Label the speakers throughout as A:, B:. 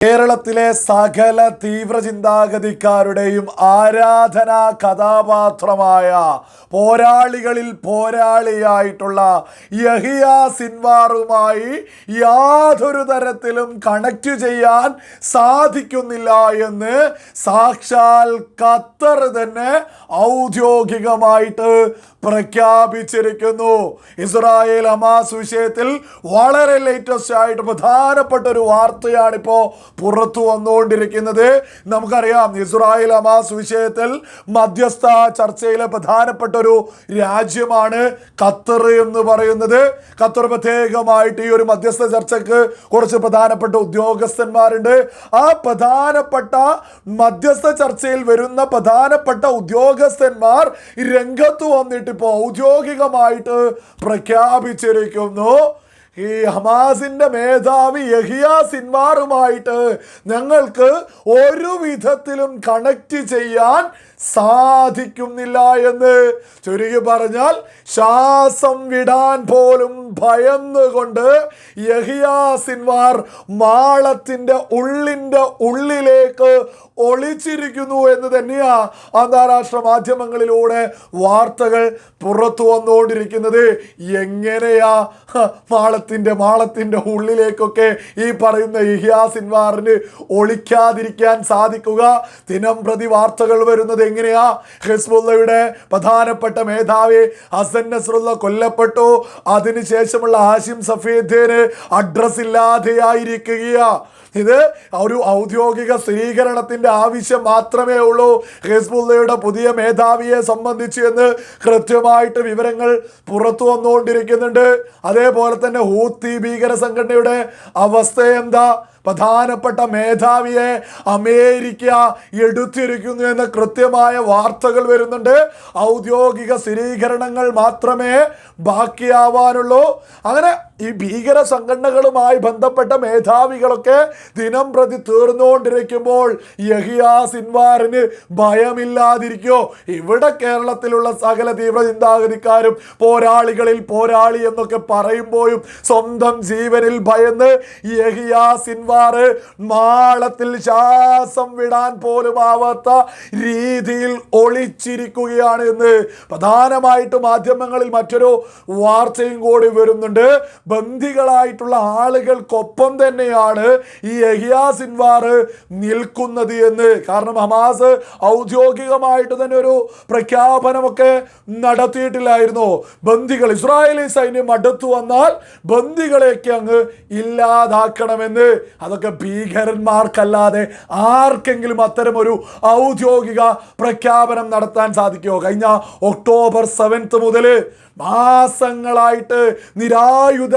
A: കേരളത്തിലെ സകല തീവ്ര ചിന്താഗതിക്കാരുടെയും ആരാധനാ കഥാപാത്രമായ പോരാളികളിൽ പോരാളിയായിട്ടുള്ള യഹിയ സിൻവാറുമായി യാതൊരു തരത്തിലും കണക്റ്റ് ചെയ്യാൻ സാധിക്കുന്നില്ല എന്ന് സാക്ഷാൽ ഖത്തർ തന്നെ ഔദ്യോഗികമായിട്ട് പ്രഖ്യാപിച്ചിരിക്കുന്നു. ഇസ്രായേൽ ഹമാസ് വിഷയത്തിൽ വളരെ ലേറ്റസ്റ്റ് ആയിട്ട് പ്രധാനപ്പെട്ട ഒരു വാർത്തയാണ് ഇപ്പോൾ പുറത്തു വന്നുകൊണ്ടിരിക്കുന്നത് നമുക്കറിയാം ഇസ്രായേൽ ഹമാസ് വിഷയത്തിൽ മധ്യസ്ഥ ചർച്ചയിലെ പ്രധാനപ്പെട്ട ഒരു രാജ്യമാണ് ഖത്തർ എന്ന് പറയുന്നത്. ഖത്തർ പ്രത്യേകമായിട്ട് ഈ ഒരു മധ്യസ്ഥ ചർച്ചയ്ക്ക് കുറച്ച് പ്രധാനപ്പെട്ട ഉദ്യോഗസ്ഥന്മാരുണ്ട്. ആ പ്രധാനപ്പെട്ട മധ്യസ്ഥ ചർച്ചയിൽ വരുന്ന പ്രധാനപ്പെട്ട ഉദ്യോഗസ്ഥന്മാർ രംഗത്ത് വന്നിട്ട് ഇപ്പോൾ ഔദ്യോഗികമായിട്ട് പ്രഖ്യാപിച്ചിരിക്കുന്നു. ഈ ഹമാസിന്റെ മേധാവി യഹിയ സിൻവാറുമായിട്ട് ഞങ്ങൾക്ക് ഒരു വിധത്തിലും കണക്റ്റ് ചെയ്യാൻ സാധിക്കുന്നില്ല എന്ന് ചുരുക്കി പറഞ്ഞാൽ ശ്വാസം വിടാൻ പോലും ഭയന്നുകൊണ്ട് യഹിയാസിന്മാർ മാളത്തിന്റെ ഉള്ളിന്റെ ഉള്ളിലേക്ക് ഒളിച്ചിരിക്കുന്നു എന്ന് തന്നെയാ അന്താരാഷ്ട്ര മാധ്യമങ്ങളിലൂടെ വാർത്തകൾ പുറത്തു വന്നുകൊണ്ടിരിക്കുന്നത്. എങ്ങനെയാ മാളത്തിന്റെ മാളത്തിന്റെ ഉള്ളിലേക്കൊക്കെ ഈ പറയുന്ന ഇഹിയാ സിൻവാറിന് ഒളിക്കാതിരിക്കാൻ സാധിക്കുക? ദിനം പ്രതി വാർത്തകൾ വരുന്നത് എങ്ങനെയാ? ഹിസ്ബുള്ളയുടെ പ്രധാനപ്പെട്ട മേധാവി ഹസൻ നസ്രുള്ള കൊല്ലപ്പെട്ടു. അതിനുശേഷമുള്ള ആശിം സഫീദിന് അഡ്രസ് ഇല്ലാതെയായിരിക്കുകയാ. ഇത് ഒരു ഔദ്യോഗിക സ്ഥിരീകരണത്തിന്റെ ആവശ്യം മാത്രമേ ഉള്ളൂ. ഹിസ്ബുള്ളയുടെ പുതിയ മേധാവിയെ സംബന്ധിച്ച് എന്ന് കൃത്യമായിട്ട് വിവരങ്ങൾ പുറത്തു വന്നുകൊണ്ടിരിക്കുന്നുണ്ട്. അതേപോലെ തന്നെ ഹൂത്തി ഭീകര സംഘടനയുടെ അവസ്ഥ എന്താ? പ്രധാനപ്പെട്ട മേധാവിയെ അമേരിക്ക എടുത്തിരിക്കുന്നു എന്ന കൃത്യമായ വാർത്തകൾ വരുന്നുണ്ട്. ഔദ്യോഗിക സ്ഥിരീകരണങ്ങൾ മാത്രമേ ബാക്കിയാവാനുള്ളൂ. അങ്ങനെ ഈ ഭീകര സംഘടനകളുമായി ബന്ധപ്പെട്ട മേധാവികളൊക്കെ ദിനം പ്രതി തീർന്നുകൊണ്ടിരിക്കുമ്പോൾ യഹിയാ സിൻവാറിന് ഭയമില്ലാതിരിക്കോ? ഇവിടെ കേരളത്തിലുള്ള സകല തീവ്ര ചിന്താഗതിക്കാരും പോരാളികളിൽ പോരാളി എന്നൊക്കെ പറയുമ്പോഴും സ്വന്തം ജീവനിൽ ഭയന്ന് യഹിയാ സിൻവാറ് മാളത്തിൽ ശ്വാസം വിടാൻ പോലും ആവാത്ത രീതിയിൽ ഒളിച്ചിരിക്കുകയാണ് എന്ന് പ്രധാനമായിട്ട് മാധ്യമങ്ങളിൽ മറ്റൊരു വാർത്തയും കൂടി വരുന്നുണ്ട്. ബന്ദികളായിട്ടുള്ള ആളുകൾക്കൊപ്പം തന്നെയാണ് ഈ എഹിയാസിൻവാർ നിൽക്കുന്നത് എന്ന്. കാരണം ഹമാസ് ഔദ്യോഗികമായിട്ട് തന്നെ ഒരു പ്രഖ്യാപനമൊക്കെ നടത്തിയിട്ടില്ലായിരുന്നു. ബന്ദികൾ ഇസ്രായേലി സൈന്യം അടുത്തു വന്നാൽ ബന്ദികളെയൊക്കെ അങ്ങ് ഇല്ലാതാക്കണമെന്ന്. അതൊക്കെ ഭീകരന്മാർക്കല്ലാതെ ആർക്കെങ്കിലും അത്തരം ഒരു ഔദ്യോഗിക പ്രഖ്യാപനം നടത്താൻ സാധിക്കുമോ? കഴിഞ്ഞ ഒക്ടോബർ സെവൻത്ത് മുതൽ മാസങ്ങളായിട്ട്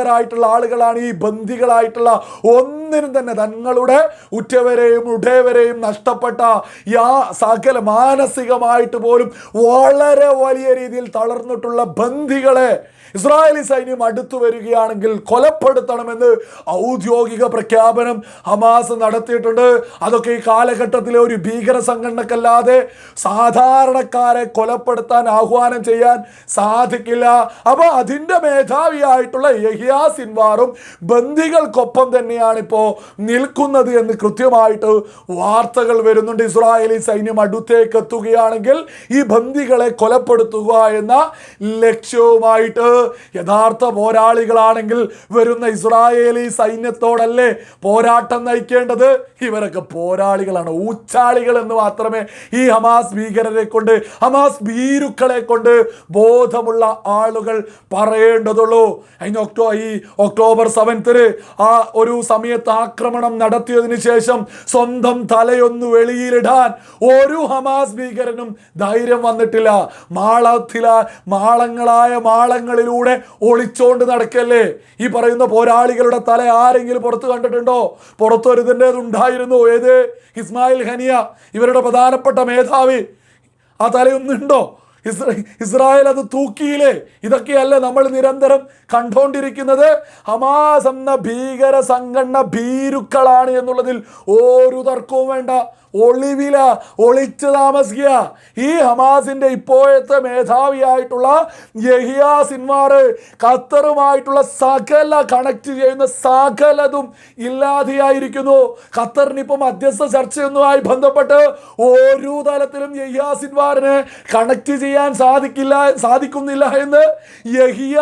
A: നിരായുധരായിട്ടുള്ള ആളുകളാണ് ഈ ബന്ധികളായിട്ടുള്ള ഒന്നിനും തന്നെ തങ്ങളുടെ ഉറ്റവരെയും ഉടയവരെയും നഷ്ടപ്പെട്ട യാ സകല മാനസികമായിട്ട് പോലും വളരെ വലിയ രീതിയിൽ തളർന്നിട്ടുള്ള ബന്ധികളെ ഇസ്രായേലി സൈന്യം അടുത്തു വരികയാണെങ്കിൽ കൊലപ്പെടുത്തണമെന്ന് ഔദ്യോഗിക പ്രഖ്യാപനം ഹമാസ് നടത്തിയിട്ടുണ്ട്. അതൊക്കെ ഈ കാലഘട്ടത്തിലെ ഒരു ഭീകര സംഘടനക്കല്ലാതെ സാധാരണക്കാരെ കൊലപ്പെടുത്താൻ ആഹ്വാനം ചെയ്യാൻ സാധിക്കില്ല. അപ്പോൾ അതിന്റെ മേധാവിയായിട്ടുള്ള യഹിയാ സിൻവാറും ബന്ദികൾക്കൊപ്പം തന്നെയാണ് ഇപ്പോൾ നിൽക്കുന്നത് എന്ന് കൃത്യമായിട്ട് വാർത്തകൾ വരുന്നുണ്ട്. ഇസ്രായേലി സൈന്യം അടുത്തേക്ക് എത്തുകയാണെങ്കിൽ ഈ ബന്ദികളെ കൊലപ്പെടുത്തുക എന്ന ലക്ഷ്യവുമായിട്ട് യഥാർത്ഥ പോരാളികളാണെങ്കിൽ വരുന്ന ഇസ്രായേലി സൈന്യത്തോടല്ലേ പോരാട്ടം നയിക്കേണ്ടത്? ഇവരൊക്കെ പോരാളികളാണ് ഊച്ചാളികൾ എന്ന് മാത്രമേ ഈ ഹമാസ് ഭീകരരെ കൊണ്ട് ഹമാസ് ഭീരുക്കളെ കൊണ്ട് ബോധമുള്ള ആളുകൾ പറയേണ്ടതുള്ളൂ. അതിന് ഒക്ടോ ഈ ഒക്ടോബർ സെവൻത്തിന് ആ ഒരു സമയത്ത് ആക്രമണം നടത്തിയതിനു ശേഷം സ്വന്തം തലയൊന്ന് വെളിയിലിടാൻ ഒരു ഹമാസ് ഭീകരനും ധൈര്യം വന്നിട്ടില്ല. മാളത്തില മാളങ്ങളായ മാളങ്ങളിലൂടെ ഒളിച്ചോണ്ട് നടക്കല്ലേ? ഈ പറയുന്ന പോരാളികളുടെ തല ആരെങ്കിലും പുറത്ത് കണ്ടിട്ടുണ്ടോ? പുറത്തൊരുതിന്റെതുണ്ടായിരുന്നു. ഏത്? ഇസ്മായിൽ ഹനിയ ഇവരുടെ പ്രധാനപ്പെട്ട മേധാവി. ആ തലയൊന്നുണ്ടോ? ഇസ്രായേൽ അത് തൂക്കിയില്ലേ? ഇതൊക്കെയല്ലേ നമ്മൾ നിരന്തരം കണ്ടുകൊണ്ടിരിക്കുന്നത് ഹമാസ് എന്ന ഭീകര സംഘടന ഭീരുക്കളാണ് എന്നുള്ളതിൽ ഒരു തർക്കവും വേണ്ട. ഒളിവില ഒളിച്ചു താമസിക്കുക. ഈ ഹമാസിന്റെ ഇപ്പോഴത്തെ മേധാവിയായിട്ടുള്ള യഹിയ സിൻവാർ ഖത്തറുമായിട്ടുള്ള സകല കണക്ട് ചെയ്യുന്ന സകലതും ഇല്ലാതെയായിരിക്കുന്നു. ഖത്തറിനിപ്പോൾ മധ്യസ്ഥ ചർച്ചയൊന്നുമായി ബന്ധപ്പെട്ട് ഒരു തലത്തിലും യഹിയ സിൻവാറിന് കണക്ട് ചെയ്യാൻ സാധിക്കില്ല സാധിക്കുന്നില്ല എന്ന് യഹിയ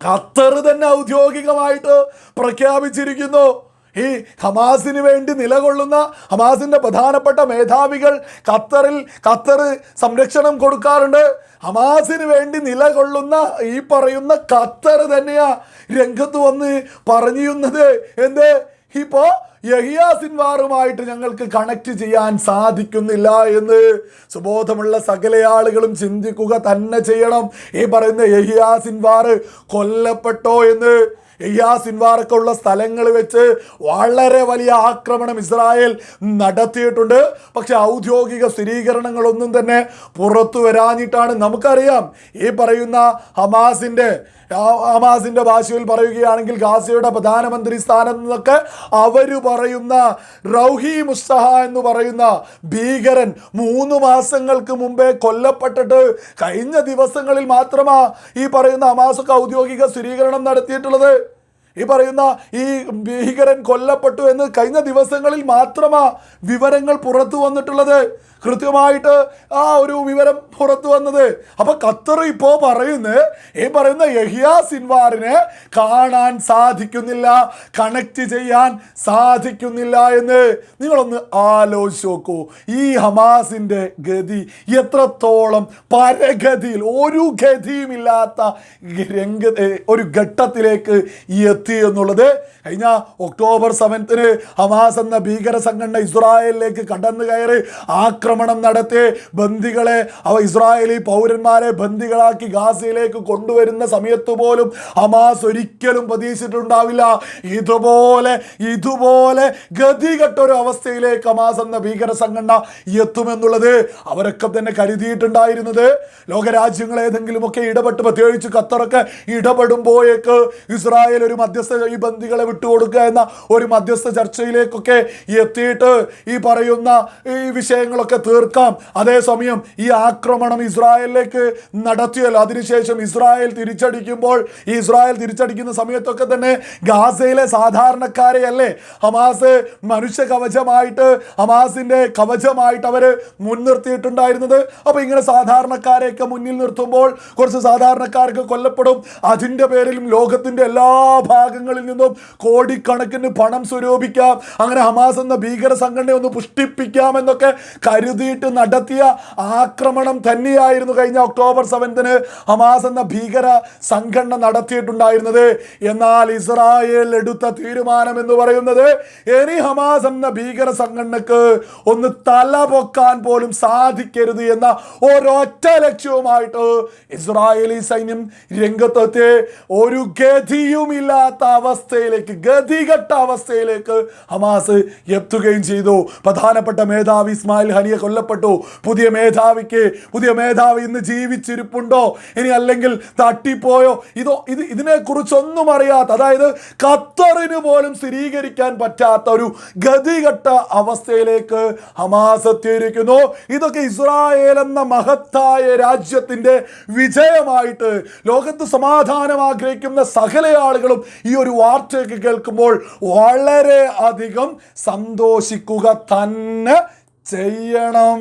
A: ഖത്തർ തന്നെ ഔദ്യോഗികമായിട്ട് പ്രഖ്യാപിച്ചിരിക്കുന്നു. ഈ ഹമാസിന് വേണ്ടി നിലകൊള്ളുന്ന ഹമാസിന്റെ പ്രധാനപ്പെട്ട മേധാവികൾ ഖത്തറിൽ ഖത്തർ സംരക്ഷണം കൊടുക്കാറുണ്ട്. ഹമാസിന് വേണ്ടി നിലകൊള്ളുന്ന ഈ പറയുന്ന ഖത്തർ തന്നെയാ രംഗത്ത് വന്ന് പറഞ്ഞിരുന്നത്. എന്ത്? ഇപ്പോൾ യഹിയ സിൻവാറുമായിട്ട് ഞങ്ങൾക്ക് കണക്ട് ചെയ്യാൻ സാധിക്കുന്നില്ല എന്ന് സുബോധമുള്ള സകല ആളുകളും ചിന്തിക്കുക തന്നെ ചെയ്യണം. ഈ പറയുന്ന യഹിയ സിൻവാർ കൊല്ലപ്പെട്ടോ എന്ന് യഹിയ സിൻവാറൊക്കെ ഉള്ള സ്ഥലങ്ങൾ വെച്ച് വളരെ വലിയ ആക്രമണം ഇസ്രായേൽ നടത്തിയിട്ടുണ്ട്. പക്ഷെ ഔദ്യോഗിക സ്ഥിരീകരണങ്ങളൊന്നും തന്നെ പുറത്തു വരാഞ്ഞിട്ടാണ്. നമുക്കറിയാം ഈ പറയുന്ന ഹമാസിന്റെ ഹമാസിന്റെ ഭാഷയിൽ പറയുകയാണെങ്കിൽ ഗാസയുടെ പ്രധാനമന്ത്രി സ്ഥാനം എന്നൊക്കെ അവർ പറയുന്ന റൗഹി മുസ്തഹ എന്ന് പറയുന്ന ഭീകരൻ മൂന്ന് മാസങ്ങൾക്ക് മുമ്പേ കൊല്ലപ്പെട്ടിട്ട് കഴിഞ്ഞ ദിവസങ്ങളിൽ മാത്രമാ ഈ പറയുന്ന ഹമാസൊക്കെ ഔദ്യോഗിക സ്ഥിരീകരണം നടത്തിയിട്ടുള്ളത്. ഈ പറയുന്ന ഈ ഭീകരൻ കൊല്ലപ്പെട്ടു എന്ന് കഴിഞ്ഞ ദിവസങ്ങളിൽ മാത്രമാ വിവരങ്ങൾ പുറത്തു വന്നിട്ടുള്ളത്. കൃത്യമായിട്ട് ആ ഒരു വിവരം പുറത്തു വന്നത്. അപ്പൊ ഖത്തർ ഇപ്പോ പറയുന്നത് ഈ പറയുന്ന യഹിയ സിൻവാറിനെ കാണാൻ സാധിക്കുന്നില്ല കണക്ട് ചെയ്യാൻ സാധിക്കുന്നില്ല എന്ന് നിങ്ങളൊന്ന് ആലോചിച്ച് നോക്കൂ. ഈ ഹമാസിന്റെ ഗതി എത്രത്തോളം പരഗതിയിൽ ഒരു ഗതിയുമില്ലാത്ത രംഗ ഒരു ഘട്ടത്തിലേക്ക് എത്തി എന്നുള്ളത് കഴിഞ്ഞ ഒക്ടോബർ സെവൻത്തിന് ഹമാസ് എന്ന ഭീകര സംഘടന ഇസ്രായേലിലേക്ക് കടന്നു കയറി ആക്രമണം നടത്തി ബന്ദികളെ അവ ഇസ്രായേലി പൗരന്മാരെ ബന്ദികളാക്കി ഗാസയിലേക്ക് കൊണ്ടുവരുന്ന സമയത്ത് പോലും ഹമാസ് ഒരിക്കലും പ്രതീക്ഷിച്ചിട്ടുണ്ടാവില്ല. ഇതുപോലെ ഇതുപോലെ ഗതികെട്ടൊരു അവസ്ഥയിലേക്ക് ഹമാസ് എന്ന ഭീകര സംഘടന എത്തുമെന്നുള്ളത് അവരൊക്കെ തന്നെ കരുതിയിട്ടുണ്ടായിരുന്നത്. ലോകരാജ്യങ്ങൾ ഏതെങ്കിലുമൊക്കെ ഇടപെട്ട് പ്രത്യേകിച്ച് ഖത്തറൊക്കെ ഇടപെടുമ്പോഴേക്ക് ഇസ്രായേൽ ഒരു മധ്യസ്ഥ ഈ ബന്ദികളെ വിട്ടുകൊടുക്കുക എന്ന ഒരു മധ്യസ്ഥ ചർച്ചയിലേക്കൊക്കെ എത്തിയിട്ട് ഈ പറയുന്ന ഈ വിഷയങ്ങളൊക്കെ തീർക്കാം. അതേസമയം ഈ ആക്രമണം ഇസ്രായേലിലേക്ക് നടത്തിയല്ലോ. അതിനുശേഷം ഇസ്രായേൽ തിരിച്ചടിക്കുമ്പോൾ ഈ ഇസ്രായേൽ തിരിച്ചടിക്കുന്ന സമയത്തൊക്കെ തന്നെ ഗാസയിലെ സാധാരണക്കാരെയല്ലേ ഹമാസ് മനുഷ്യ കവചമായിട്ട് ഹമാസിന്റെ കവചമായിട്ട് അവർ മുൻനിർത്തിയിട്ടുണ്ടായിരുന്നത്. അപ്പോൾ ഇങ്ങനെ സാധാരണക്കാരെയൊക്കെ മുന്നിൽ നിർത്തുമ്പോൾ കുറച്ച് സാധാരണക്കാർക്ക് കൊല്ലപ്പെടും. അതിന്റെ പേരിലും ലോകത്തിന്റെ എല്ലാ ഭാഗങ്ങളിൽ നിന്നും കോടിക്കണക്കിന് പണം സ്വരൂപിക്കാം. അങ്ങനെ ഹമാസ് എന്ന ഭീകര സംഘടനയെ ഒന്ന് പുഷ്ടിപ്പിക്കാം എന്നൊക്കെ കരുതിയിട്ട് നടത്തിയ ആക്രമണം തന്നെയായിരുന്നു കഴിഞ്ഞ ഒക്ടോബർ സെവൻത്തിന് ഹമാസ് എന്ന ഭീകര സംഘടന നടത്തിയിട്ടുണ്ടായിരുന്നത്. എന്നാൽ ഇസ്രായേൽ എടുത്ത തീരുമാനം എന്ന് പറയുന്നത് ഇനി ഹമാസ് എന്ന ഭീകര സംഘടനക്ക് ഒന്ന് തല പൊക്കാൻ പോലും സാധിക്കരുത് എന്ന ഒരൊറ്റ ലക്ഷ്യവുമായിട്ട് ഇസ്രായേലി സൈന്യം രംഗത്തെത്തി. ഒരു ഗതിയും ഇല്ലാത്ത അവസ്ഥയിലേക്ക് ഗതികെട്ട അവസ്ഥയിലേക്ക് ഹമാസ് എത്തുകയും ചെയ്തു. പ്രധാനപ്പെട്ട മേധാവി ഇസ്മായിൽ ഹനിയെ കൊല്ലപ്പെട്ടു. പുതിയ മേധാവിക്ക് പുതിയ മേധാവി ഇന്ന് ജീവിച്ചിരിപ്പുണ്ടോ? ഇനി അല്ലെങ്കിൽ തട്ടിപ്പോയോ? ഇതോ ഇത് ഇതിനെക്കുറിച്ചൊന്നും അറിയാത്ത അതായത് ഖത്തറിന് പോലും സ്ഥിരീകരിക്കാൻ പറ്റാത്ത ഒരു ഗതികെട്ട അവസ്ഥയിലേക്ക് ഹമാസ് എത്തിയിരിക്കുന്നു. ഇതൊക്കെ ഇസ്രായേൽ എന്ന മഹത്തായ രാജ്യത്തിന്റെ വിജയമായിട്ട് ലോകത്ത് സമാധാനം ആഗ്രഹിക്കുന്ന സകല ആളുകളും ഈ ഒരു വാർത്തയൊക്കെ കേൾക്കുമ്പോൾ വളരെ അധികം സന്തോഷിക്കുക തന്നെ ചെയ്യണം.